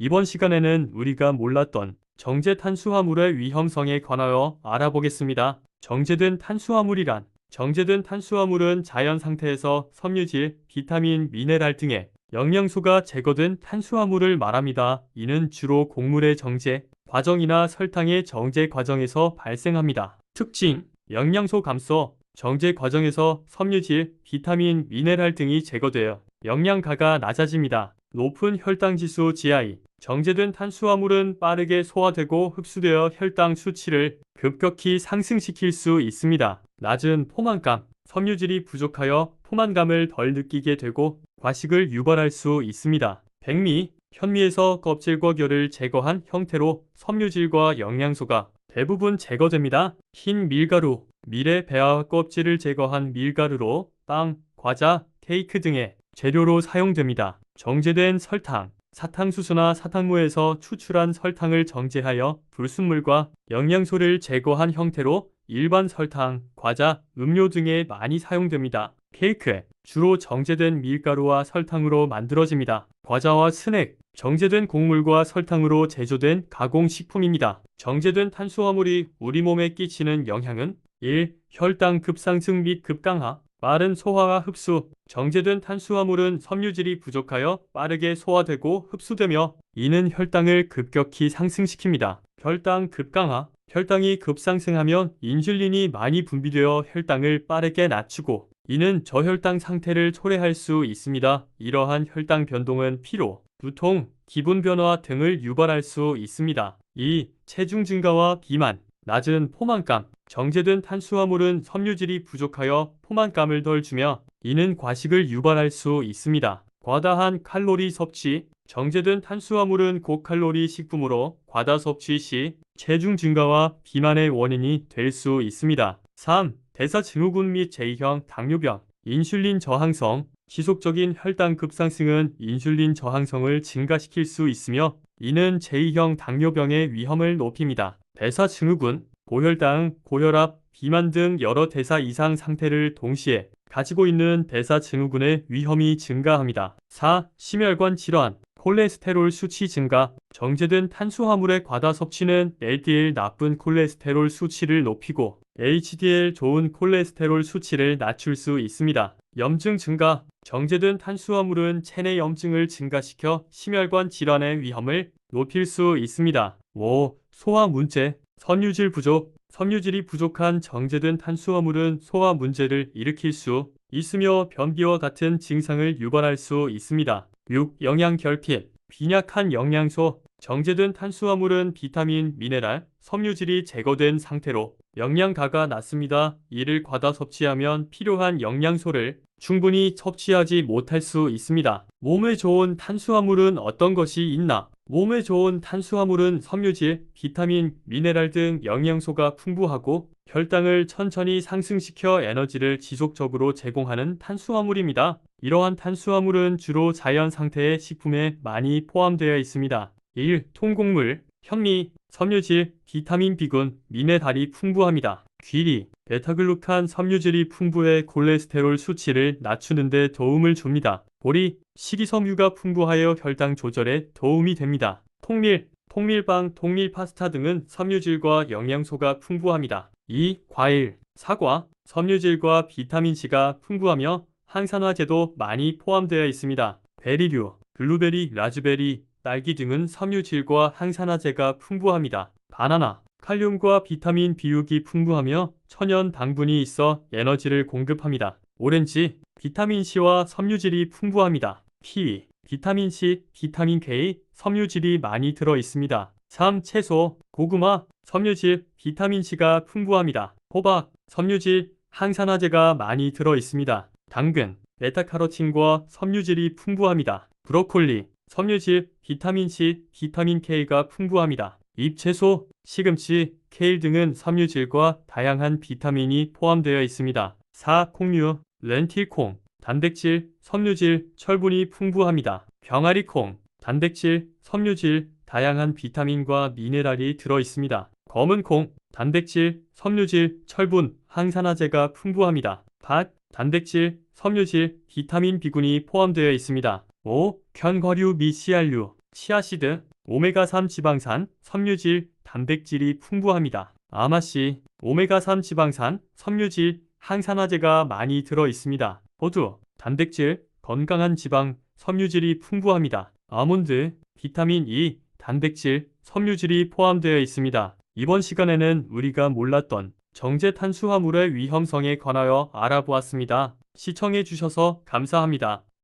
이번 시간에는 우리가 몰랐던 정제 탄수화물의 위험성에 관하여 알아보겠습니다. 정제된 탄수화물이란 정제된 탄수화물은 자연 상태에서 섬유질, 비타민, 미네랄 등의 영양소가 제거된 탄수화물을 말합니다. 이는 주로 곡물의 정제 과정이나 설탕의 정제 과정에서 발생합니다. 특징, 영양소 감소, 정제 과정에서 섬유질, 비타민, 미네랄 등이 제거되어 영양가가 낮아집니다. 높은 혈당 지수 GI, 정제된 탄수화물은 빠르게 소화되고 흡수되어 혈당 수치를 급격히 상승시킬 수 있습니다. 낮은 포만감, 섬유질이 부족하여 포만감을 덜 느끼게 되고 과식을 유발할 수 있습니다. 백미, 현미에서 껍질과 결을 제거한 형태로 섬유질과 영양소가 대부분 제거됩니다. 흰 밀가루, 밀의 배와 껍질을 제거한 밀가루로 빵, 과자, 케이크 등의 재료로 사용됩니다. 정제된 설탕, 사탕수수나 사탕무에서 추출한 설탕을 정제하여 불순물과 영양소를 제거한 형태로 일반 설탕, 과자, 음료 등에 많이 사용됩니다. 케이크, 주로 정제된 밀가루와 설탕으로 만들어집니다. 과자와 스낵, 정제된 곡물과 설탕으로 제조된 가공식품입니다. 정제된 탄수화물이 우리 몸에 끼치는 영향은 1. 혈당 급상승 및 급강하 빠른 소화와 흡수 정제된 탄수화물은 섬유질이 부족하여 빠르게 소화되고 흡수되며 이는 혈당을 급격히 상승시킵니다. 혈당 급강하 혈당이 급상승하면 인슐린이 많이 분비되어 혈당을 빠르게 낮추고 이는 저혈당 상태를 초래할 수 있습니다. 이러한 혈당 변동은 피로, 두통, 기분 변화 등을 유발할 수 있습니다. 2. 체중 증가와 비만, 낮은 포만감, 정제된 탄수화물은 섬유질이 부족하여 포만감을 덜 주며 이는 과식을 유발할 수 있습니다. 과다한 칼로리 섭취, 정제된 탄수화물은 고칼로리 식품으로 과다 섭취 시 체중 증가와 비만의 원인이 될 수 있습니다. 3. 대사증후군 및 제2형 당뇨병, 인슐린 저항성, 지속적인 혈당 급상승은 인슐린 저항성을 증가시킬 수 있으며 이는 제2형 당뇨병의 위험을 높입니다. 대사증후군, 고혈당, 고혈압, 비만 등 여러 대사 이상 상태를 동시에 가지고 있는 대사 증후군의 위험이 증가합니다. 4. 심혈관 질환, 콜레스테롤 수치 증가, 정제된 탄수화물의 과다 섭취는 LDL 나쁜 콜레스테롤 수치를 높이고 HDL 좋은 콜레스테롤 수치를 낮출 수 있습니다. 염증 증가, 정제된 탄수화물은 체내 염증을 증가시켜 심혈관 질환의 위험을 높일 수 있습니다. 5. 소화 문제, 섬유질 부족, 섬유질이 부족한 정제된 탄수화물은 소화 문제를 일으킬 수 있으며 변비와 같은 증상을 유발할 수 있습니다. 6. 영양 결핍, 빈약한 영양소, 정제된 탄수화물은 비타민, 미네랄, 섬유질이 제거된 상태로 영양가가 낮습니다. 이를 과다 섭취하면 필요한 영양소를 충분히 섭취하지 못할 수 있습니다. 몸에 좋은 탄수화물은 어떤 것이 있나? 몸에 좋은 탄수화물은 섬유질, 비타민, 미네랄 등 영양소가 풍부하고 혈당을 천천히 상승시켜 에너지를 지속적으로 제공하는 탄수화물입니다. 이러한 탄수화물은 주로 자연 상태의 식품에 많이 포함되어 있습니다. 1. 통곡물, 현미, 섬유질, 비타민 B군, 미네랄이 풍부합니다. 귀리, 베타글루칸 섬유질이 풍부해 콜레스테롤 수치를 낮추는 데 도움을 줍니다. 보리, 식이섬유가 풍부하여 혈당 조절에 도움이 됩니다. 통밀, 통밀빵, 통밀 파스타 등은 섬유질과 영양소가 풍부합니다. 2. 과일, 사과, 섬유질과 비타민C가 풍부하며 항산화제도 많이 포함되어 있습니다. 베리류, 블루베리, 라즈베리, 딸기 등은 섬유질과 항산화제가 풍부합니다. 바나나, 칼륨과 비타민 B6이 풍부하며 천연 당분이 있어 에너지를 공급합니다. 오렌지, 비타민C와 섬유질이 풍부합니다. 키위, 비타민C, 비타민 K, 섬유질이 많이 들어 있습니다. 3. 채소, 고구마, 섬유질, 비타민C가 풍부합니다. 호박, 섬유질, 항산화제가 많이 들어 있습니다. 당근, 베타카로틴과 섬유질이 풍부합니다. 브로콜리, 섬유질, 비타민C, 비타민 K가 풍부합니다. 잎채소, 시금치, 케일 등은 섬유질과 다양한 비타민이 포함되어 있습니다. 4. 콩류, 렌틸콩, 단백질, 섬유질, 철분이 풍부합니다. 병아리콩, 단백질, 섬유질, 다양한 비타민과 미네랄이 들어 있습니다. 검은콩, 단백질, 섬유질, 철분, 항산화제가 풍부합니다. 밭, 단백질, 섬유질, 비타민 B군이 포함되어 있습니다. 5. 견과류 및 씨알류, 치아시드, 오메가3 지방산, 섬유질, 단백질이 풍부합니다. 아마씨, 오메가3 지방산, 섬유질, 항산화제가 많이 들어 있습니다. 호두, 단백질, 건강한 지방, 섬유질이 풍부합니다. 아몬드, 비타민 E, 단백질, 섬유질이 포함되어 있습니다. 이번 시간에는 우리가 몰랐던 정제 탄수화물의 위험성에 관하여 알아보았습니다. 시청해 주셔서 감사합니다.